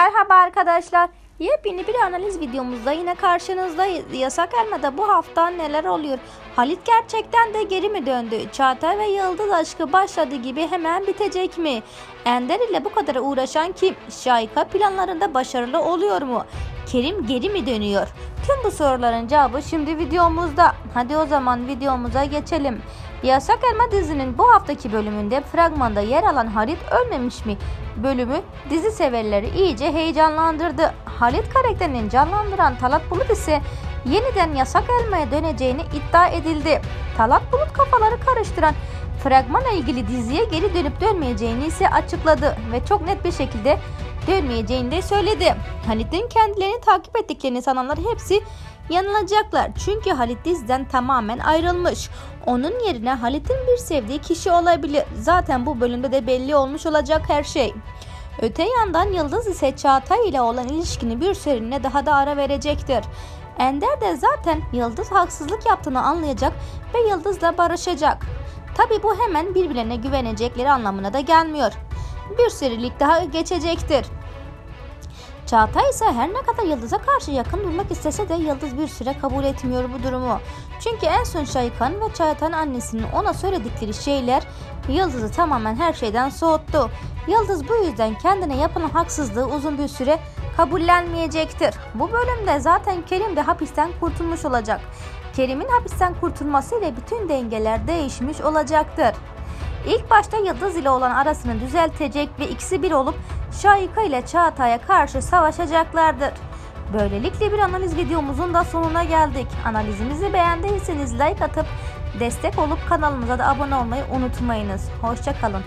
Merhaba arkadaşlar. Yepyeni bir analiz videomuzda yine karşınızdayız. Yasak Elma'da bu hafta neler oluyor? Halit gerçekten de geri mi döndü? Çağatay ve Yıldız aşkı başladı gibi hemen bitecek mi? Ender ile bu kadar uğraşan kim? Şayka planlarında başarılı oluyor mu? Kerim geri mi dönüyor? Tüm bu soruların cevabı şimdi videomuzda. Hadi o zaman videomuza geçelim. Yasak Elma dizinin bu haftaki bölümünde fragmanda yer alan Halit ölmemiş mi? Bölümü dizi severleri iyice heyecanlandırdı. Halit karakterini canlandıran Talat Bulut ise yeniden Yasak Elma'ya döneceğini iddia edildi. Talat Bulut kafaları karıştıran fragmanla ilgili diziye geri dönüp dönmeyeceğini ise açıkladı ve çok net bir şekilde dönmeyeceğini de söyledi. Halit'in kendilerini takip ettiklerini sananlar hepsi yanılacaklar. Çünkü Halit diziden tamamen ayrılmış. Onun yerine Halit'in bir sevdiği kişi olabilir. Zaten bu bölümde de belli olmuş olacak her şey. Öte yandan Yıldız ise Çağatay ile olan ilişkini bir süreliğine daha da ara verecektir. Ender de zaten Yıldız haksızlık yaptığını anlayacak ve Yıldız'la barışacak. Tabi bu hemen birbirlerine güvenecekleri anlamına da gelmiyor. Bir sürelik daha geçecektir. Çağatay ise her ne kadar Yıldız'a karşı yakın durmak istese de Yıldız bir süre kabul etmiyor bu durumu. Çünkü en son Şaykan ve Çağatay'ın annesinin ona söyledikleri şeyler Yıldız'ı tamamen her şeyden soğuttu. Yıldız bu yüzden kendine yapılan haksızlığı uzun bir süre kabullenmeyecektir. Bu bölümde zaten Kerim de hapisten kurtulmuş olacak. Kerim'in hapisten kurtulmasıyla bütün dengeler değişmiş olacaktır. İlk başta Yıldız ile olan arasını düzeltecek ve ikisi bir olup Şahika ile Çağatay'a karşı savaşacaklardır. Böylelikle bir analiz videomuzun da sonuna geldik. Analizimizi beğendiyseniz like atıp destek olup kanalımıza da abone olmayı unutmayınız. Hoşçakalın.